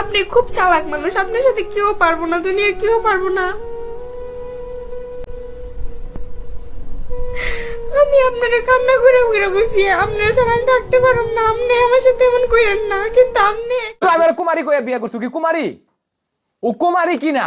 আপনি খুব চালাক মানুষ, আপনার সাথে কেউ পারব না, দুনিয়ার কেউ পারব না। আমি কান্না করে বসি থাকতে পারব না, আপনি আমার সাথে এমন করেন না, কিন্তু আপনি তো আমি আর কুমারী কয়ে বিয়ে করছ কি? কুমারী? ও কুমারী কি না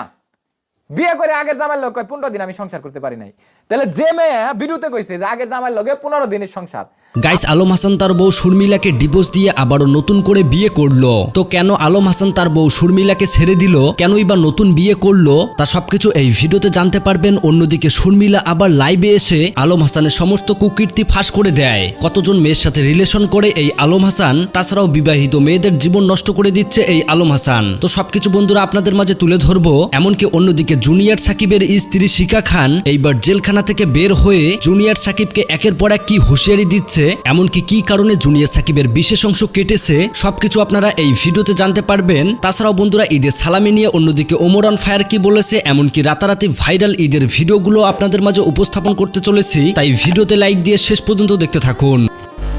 বিয়ে করে আগের জামার লোক কয়, পনেরো দিন আমি সংসার করতে পারি নাই। তাহলে যে মেয়ে বিরুতে কইছে যে আগের জামার লগে পনেরো দিনের সংসার। গাইস, আলম হাসান তার বউ শর্মিলাকে ডিভোর্স দিয়ে আবারও নতুন করে বিয়ে করল। তো কেন আলম হাসান তার বউ শর্মিলাকে ছেড়ে দিল? কেনই বা নতুন বিয়ে করল? তা সবকিছু এই ভিডিওতে জানতে পারবেন। অন্যদিকে শর্মিলা আবার লাইভে এসে আলম হাসানের সমস্ত কুকীর্তি ফাঁস করে দেয়। কতজন মেয়ের সাথে রিলেশন করে এই আলম হাসান? তাছাড়াও বিবাহিত মেয়েদের জীবন নষ্ট করে দিচ্ছে এই আলম হাসান। তো সবকিছু বন্ধুরা আপনাদের মাঝে তুলে ধরবো। এমনকি অন্যদিকে জুনিয়র সাকিবের স্ত্রী শিকা খান এইবার জেলখানা থেকে বের হয়ে জুনিয়র সাকিবকে একের পর এক কি হুঁশিয়ারি দিচ্ছে, এমনকি কি কারণে জুনিয়র সাকিবের বিশেষ অংশ কেটেছে, সবকিছু আপনারা এই ভিডিওতে জানতে পারবেন। তাছাড়াও বন্ধুরা, ঈদের সালামি নিয়ে অন্যদিকে ওমরান ফায়ার কি বলেছে, এমনকি রাতারাতি ভাইরাল ঈদের ভিডিওগুলো আপনাদের মাঝে উপস্থাপন করতে চলেছি, তাই ভিডিওতে লাইক দিয়ে শেষ পর্যন্ত দেখতে থাকুন।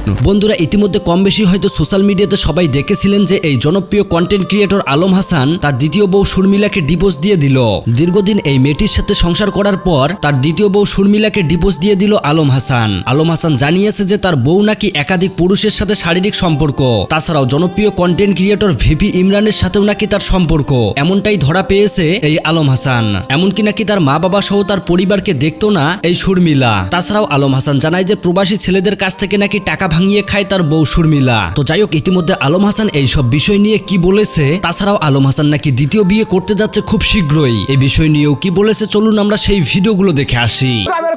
বন্ধুরা, ইতিমধ্যে কম বেশি হয়তো সোশ্যাল মিডিয়াতে সবাই দেখেছিলেন যে এই জনপ্রিয় কন্টেন্ট ক্রিয়েটর আলম হাসান তার দ্বিতীয় বউ শর্মিলাকে ডিভোর্স দিয়ে দিল। দীর্ঘদিন এই মেয়েটির সাথে সংসার করার পর তার দ্বিতীয় বউ শর্মিলাকে ডিভোর্স দিয়ে দিল আলম হাসান। আলম হাসান জানিয়েছে যে তার বউ নাকি একাধিক পুরুষের সাথে শারীরিক সম্পর্ক। তাছাড়াও জনপ্রিয় কন্টেন্ট ক্রিয়েটর ভিপি ইমরানের সাথেও নাকি তার সম্পর্ক। এমনটাই ধরা পেয়েছে এই আলম হাসান। এমনকি নাকি তার মা বাবা সহ তার পরিবারকে দেখতো না এই শর্মিলা। তাছাড়াও আলম হাসান জানায় যে প্রবাসী ছেলেদের কাছ থেকে নাকি টাকা ভাঙিয়ে খায় তার বউ শর্মিলা। তো যাই হোক ইতিমধ্যে আলম হাসান এই সব বিষয় নিয়ে কি বলেছে তাছাড়াও আলম হাসান নাকি দ্বিতীয় বিয়ে করতে যাচ্ছে খুব শীঘ্রই। এই বিষয় নিয়েও কি বলেছে চলুন আমরা সেই ভিডিওগুলো দেখে আসি।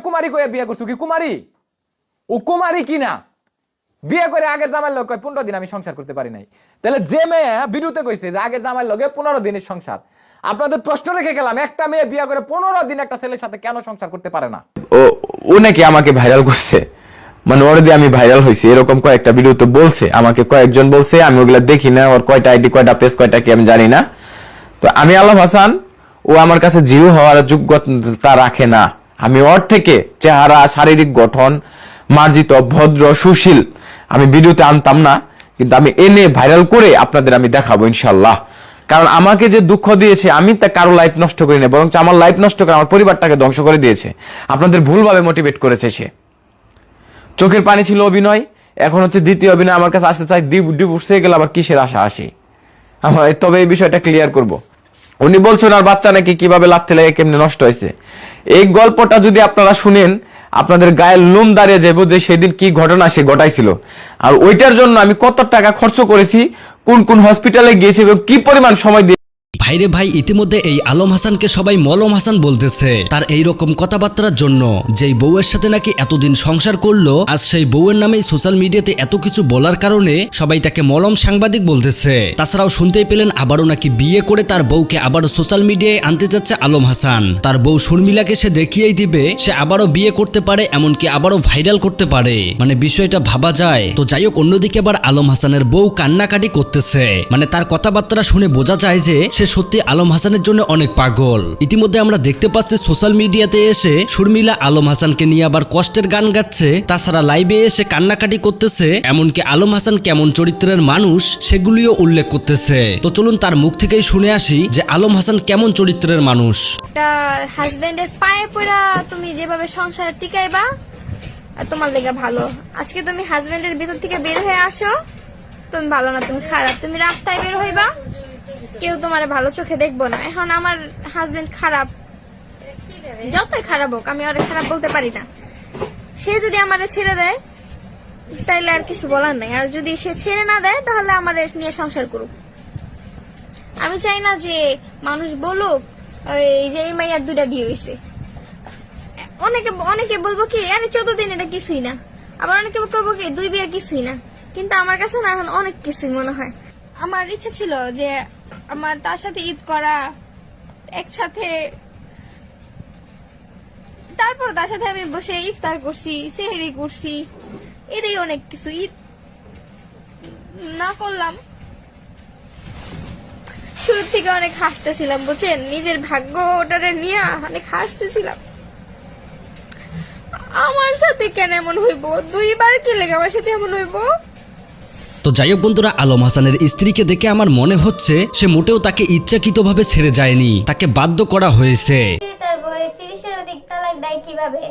কুমারী কয়ে বিয়ে করছ কি? কুমারী? ও কুমারী কি না বিয়ে করে আগের জামার লোক কয় পনেরো দিন আমি সংসার করতে পারি নাই। তাহলে যে মেয়ে বিরুতে কইছে যে আগের জামার লোকে পনেরো দিনের সংসার আপনাদের প্রশ্ন রেখে গেলাম একটা মেয়ে বিয়ে করে পনেরো দিন একটা ছেলের সাথে কেন সংসার করতে পারে না? ও ও নাকি আমাকে ভাইরাল করছে? মানে ওর দিয়ে আমি ভাইরাল হয়েছি এরকম কয়েকটা ভিডিও তো বলছে, আমাকে কয়েকজন বলছে, আমি ওগুলা দেখি না, ওর কয়টা আইডি কয়টা পেজ কয়টা কি আমি জানি না। তো আমি আলম হাসান, ও আমার কাছে জিরো হওয়ার যোগ্যতা রাখে না। আমি ওর থেকে চেহারা, শারীরিক গঠন, মার্জিত, ভদ্র, সুশীল, আমি ভিডিওতে আনতাম না, কিন্তু আমি এনে ভাইরাল করে আপনাদের আমি দেখাবো ইনশাল্লাহ কারণ আমাকে যে দুঃখ দিয়েছে, আমি তা কারও লাইফ নষ্ট করি না বরং আমার লাইফ নষ্ট করে আমার পরিবারটাকে ধ্বংস করে দিয়েছে। আপনাদের ভুলভাবে মোটিভেট করেছে সে। চোখের পানি ছিল অভিনয়, এখন হচ্ছে দ্বিতীয় অভিনয়, আমার কাছে আসতে চাই ডিভোর্স হয়ে গেলে আবার কিসের আশা আসি? আমার তবে এই বিষয়টা ক্লিয়ার করব। উনি বলছেন, আর বাচ্চা নাকি কীভাবে লাগতে লাগে কেমনে নষ্ট হয়েছে? এই গল্পটা যদি আপনারা শুনেন, আপনাদের গায়ের লোম দাঁড়িয়ে যাব যে সেদিন কি ঘটনা সে ঘটাইছিল। আর ওইটার জন্য আমি কত টাকা খরচ করেছি, কোন কোন হসপিটালে গিয়েছি এবং কি পরিমাণ সময় দিয়ে ভাইরে ভাই, ইতিমধ্যে এই আলম হাসানকে সবাই মলম হাসান বলতেছে। তার এই রকম কথাবার্তার জন্য যেই বউয়ের সাথে নাকি এতদিন সংসার করল আজ সেই বউয়ের নামেই সোশ্যাল মিডিয়াতে এত কিছু বলার কারণে সবাই তাকে মলম সাংবাদিক বলতেছে। তাছাড়াও শুনতেই পেলেন আবারও নাকি বিয়ে করে তার বউকে আবারও সোশ্যাল মিডিয়ায় আনতে যাচ্ছে আলম হাসান। তার বউ শর্মিলাকে সে দেখিয়েই দিবে, সে আবারও বিয়ে করতে পারে, এমনকি আবারও ভাইরাল করতে পারে। মানে বিষয়টা ভাবা যায়। তো যাই হোক, অন্যদিকে আবার আলম হাসানের বউ কান্নাকাটি করতেছে। মানে তার কথাবার্তা শুনে বোঝা যায় যে সে সত্যি আলম হাসানের জন্য অনেক পাগল। ইতিমধ্যে আমরা দেখতে পাচ্ছি সোশ্যাল মিডিয়াতে এসে শর্মিলা আলম হাসানকে নিয়ে আবার কষ্টের গান গাচ্ছে। তাছাড়া লাইভে এসে কান্নাকাটি করতেছে, এমনকি আলম হাসান কেমন চরিত্রের মানুষ সেগুলিও উল্লেখ করতেছে। তো চলুন তার মুখ থেকেই শুনে আসি যে আলম হাসান কেমন চরিত্রের মানুষ। হাজবেন্ডের পায়ে পড়া, তুমি যেভাবে সংসার টিকাইবা তোমার লেগে ভালো। আজকে তুমি হাজবেন্ডের ভিতর থেকে বের হয়ে আসো, তুমি ভালো না, তুমি খারাপ। তুমি রাস্তায় বের হইবা কেউ তোমার ভালো চোখে দেখব না। এখন আমার হাজবেন্ড খারাপ। যতই খারাপ হোক, আমি ওরে খারাপ বলতে পারি না। সে যদি আমারে ছেড়ে দেয়, তাইলে আর কিছু বলার নাই। আর যদি সে ছেড়ে না দেয়, তাহলে আমার নিয়ে সংসার করুক। আমি চাই না যে মানুষ বলুক এই যে এই মাইয়ার দুটা বিয়ে হয়েছে অনেকে অনেকে বলব কি, আরে চোদ্দ দিন এটা কিছুই না। আবার অনেকে বলব কি, দুই বিয়ে কিছুই না। কিন্তু আমার কাছে না, এখন অনেক কিছুই মনে হয়। আমার ইচ্ছা ছিল যে আমার তার সাথে ঈদ করা, একসাথে। তারপর তার সাথে আমি বসে ইফতার করছি, সেহরি করছি। এটাই অনেক কিছু, ঈদ না করলাম। শুরুর থেকে অনেক হাসতেছিলাম, বুঝছেন? নিজের ভাগ্য ওটারে নিয়ে অনেক হাসতেছিলাম। আমার সাথে কেন এমন হইব? দুইবার কি লেগে আমার সাথে এমন হইব? তো যাই হোক বন্ধুরা, আলম হাসানের স্ত্রীকে দেখে আমার মনে হচ্ছে সে মোটেও তাকে ইচ্ছাকৃতভাবে ছেড়ে যায়নি, তাকে বাধ্য করা হয়েছে। কীভাবে?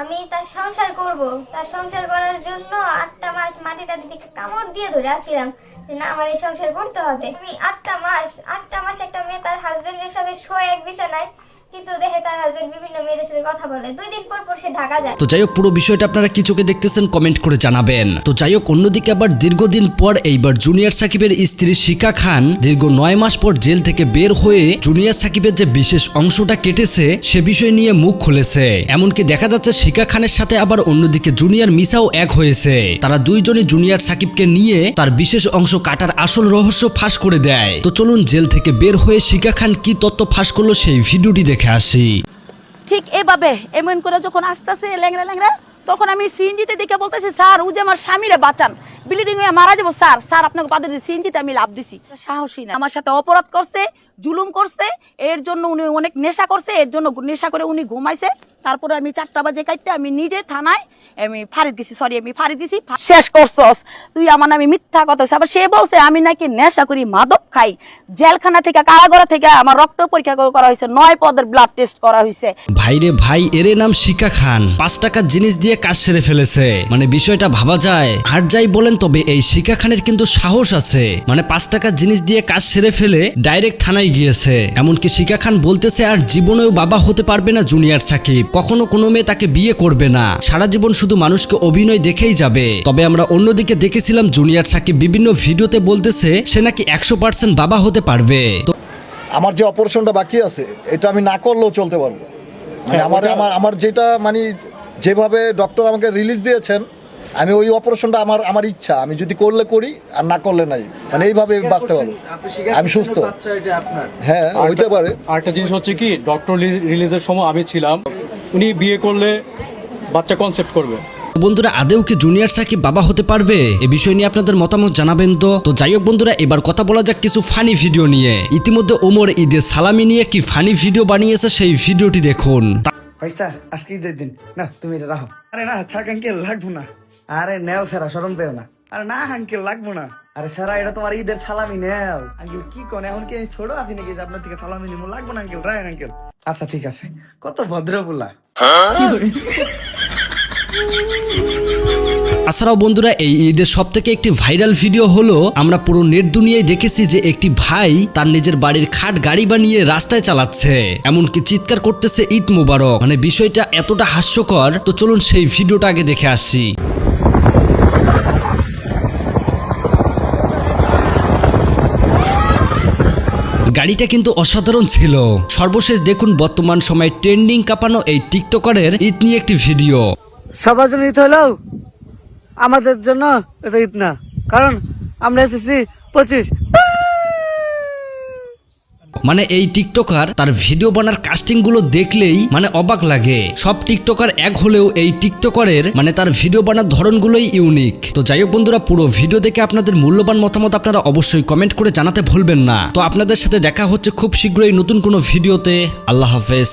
আমি তার সংসার করব। তার সংসার করার জন্য আটটা মাস মাটিটা দিকে কামড় দিয়ে ধরে আসছিলাম যে না, আমার এই সংসার করতে হবে। আমি আটটা মাস আটটা মাস একটা মেয়ে তার হাজবেন্ডের সাথে শোয় এক বিছানায়। কিন্তু দেখে তার হাজবেন্ড বিভিন্ন মেয়েদের সাথে কথা বলে। দুই দিন পর সে ঢাকা যায়। তো যাই হোক, পুরো বিষয়টা আপনারা কি চোখে দেখতেছেন কমেন্ট করে জানাবেন। তো যাই হোক, অন্যদিকে আবার দীর্ঘদিন পর এইবার জুনিয়র সাকিবের স্ত্রী শিকা খান দীর্ঘ নয় মাস পর জেল থেকে বের হয়ে জুনিয়র সাকিবের যে বিশেষ অংশটা কেটেছে, সে বিষয় নিয়ে মুখ খুলেছে। এমনকি দেখা যাচ্ছে শিকা খানের সাথে আবার অন্যদিকে জুনিয়র মিসাও এক হয়েছে। তারা দুইজনই জুনিয়র সাকিবকে নিয়ে তার বিশেষ অংশ কাটার আসল রহস্য ফাঁস করে দেয়। তো চলুন জেল থেকে বের হয়ে শিকা খান কি তত্ত্ব ফাঁস করল সেই ভিডিওটি দেখে আসি ঠিক এভাবে, এমন করে যখন আসতেছে ল্যাংরা ল্যাংরা তখন আমি সিএনজিতে দেখে বলতেছি, স্যার, ও যে আমার স্বামীরে বাঁচান। বিল্ডিং হয়ে মারা যাব স্যার। স্যার আপনাকে বাদে সিএনজিতে আমি লাভ দিছি। সাহসী না আমার সাথে অপরাধ করছে জুলুম করছে এর জন্য উনি অনেক নেশা করছে এর জন্য নেশা করে উনি ঘুমাইছে। তারপরে আমি চারটা বাজে কাটতে আমি নিজে থানায় আমি ফারিদ দিছি সরি আমি ফারিদ দিছি শেষ করছস। তুই আমার নামে মিথ্যা কথা। আবার সে বলছে আমি নাকি নেশা করি মাদক খাই। জেলখানা থেকে কারাগার থেকে আমার রক্ত পরীক্ষা করা হয়েছে নয় পদের ব্লাড টেস্ট করা হয়েছে। ভাইরে ভাই এরে নাম শিকা খান। পাঁচ টাকার জিনিস দিয়ে কাজ সেরে ফেলেছে। মানে বিষয়টা ভাবা যায়। আর যাই বলেন তবে এই শিকা খানের কিন্তু সাহস আছে। মানে পাঁচ টাকার জিনিস দিয়ে কাজ সেরে ফেলে ডাইরেক্ট থানায় গিয়েছে। এমনকি শিকা খান বলতেছে আর জীবনেও বাবা হতে পারবে না জুনিয়র সাকিব। কখনো কোনো মেয়ে তাকে বিয়ে করবে না। সারা জীবন শুধু মানুষকে অভিনয় দেখেই যাবে। তবে আমরা অন্যদিকে দেখেছিলাম জুনিয়র সাকিব বিভিন্ন ভিডিওতে বলতেছে সে নাকি একশো পার্সেন্ট বাবা হতে পারবে। তো আমার যে অপারেশনটা বাকি আছে এটা আমি না করলেও চলতে পারব। মানে আমার আমার আমার যেটা মানে যেভাবে ডক্টর আমাকে রিলিজ দিয়েছেন আমি ওই অপারেশনটা আমার আমার ইচ্ছা। আমি যদি করলে করি আর না করলে নাই। মানে এইভাবে বাঁচতে পারব আমি সুস্থ। হ্যাঁ হইতে পারে। আরেকটা জিনিস হচ্ছে কি ডক্টর রিলিজের সময় আমি ছিলাম। উনি বিয়ে করলে বাচ্চা কনসেপ্ট করবে। বন্ধুরা আদেও কি জুনিয়র সাকিব বাবা হতে পারবে? এ বিষয় নিয়ে আপনাদের মতামত জানাবেন তো। তো যাই হোক বন্ধুরা এবার কথা বলা যাক কিছু ফানি ভিডিও নিয়ে। ইতিমধ্যে ওমর ঈদের সালামি নিয়ে কি ফানি ভিডিও বানিয়েছে সেই ভিডিওটি দেখুন। পয়সা আজকে ঈদের দিন। না তুমি এটা রাখো। আরে না থাক আঙ্কেল লাগবো না। আরে নেও সেরা সরম পেও না। আরে না আঙ্কেল লাগবো না। আরে সেরা এটা তোমার ঈদের সালামি নেও। আঙ্কেল কি কোন? এখন কি আমি ছোট আছি নাকি যে আপনার থেকে সালামি নিবো? লাগবো না আঙ্কেল রায় আঙ্কেল। আচ্ছা ঠিক আছে। কত ভদ্র বলা তাছাড়াও বন্ধুরা, এই ঈদের সব থেকে একটি ভাইরাল ভিডিও হলো, আমরা পুরো নেট দুনিয়ায় দেখেছি যে একটি ভাই তার নিজের বাড়ির খাট গাড়ি বানিয়ে রাস্তায় চালাচ্ছে। এমনকি চিৎকার করতেছে, ঈদ মুবারক। মানে বিষয়টা এতটা হাস্যকর, তো চলুন সেই ভিডিওটা আগে দেখে আসি। গাড়িটা কিন্তু অসাধারণ ছিল। সর্বশেষ দেখুন, বর্তমান সময়ে ট্রেন্ডিং কাঁপানো এই টিকটকারের ঈদ নিয়ে একটি ভিডিও। সবার জন্য ঈদ হলেও আমাদের জন্য এটা ঈদ না। কারণ আমরা এসেছি পঁচিশ। মানে এই টিকটকার তার ভিডিও বানার কাস্টিংগুলো দেখলেই মানে অবাক লাগে। সব টিকটকার এক হলেও এই টিকটকারের মানে তার ভিডিও বানার ধরনগুলোই ইউনিক তো যাই হোক বন্ধুরা, পুরো ভিডিও দেখে আপনাদের মূল্যবান মতামত আপনারা অবশ্যই কমেন্ট করে জানাতে ভুলবেন না। তো আপনাদের সাথে দেখা হচ্ছে খুব শীঘ্রই নতুন কোনো ভিডিওতে। আল্লাহ হাফেজ।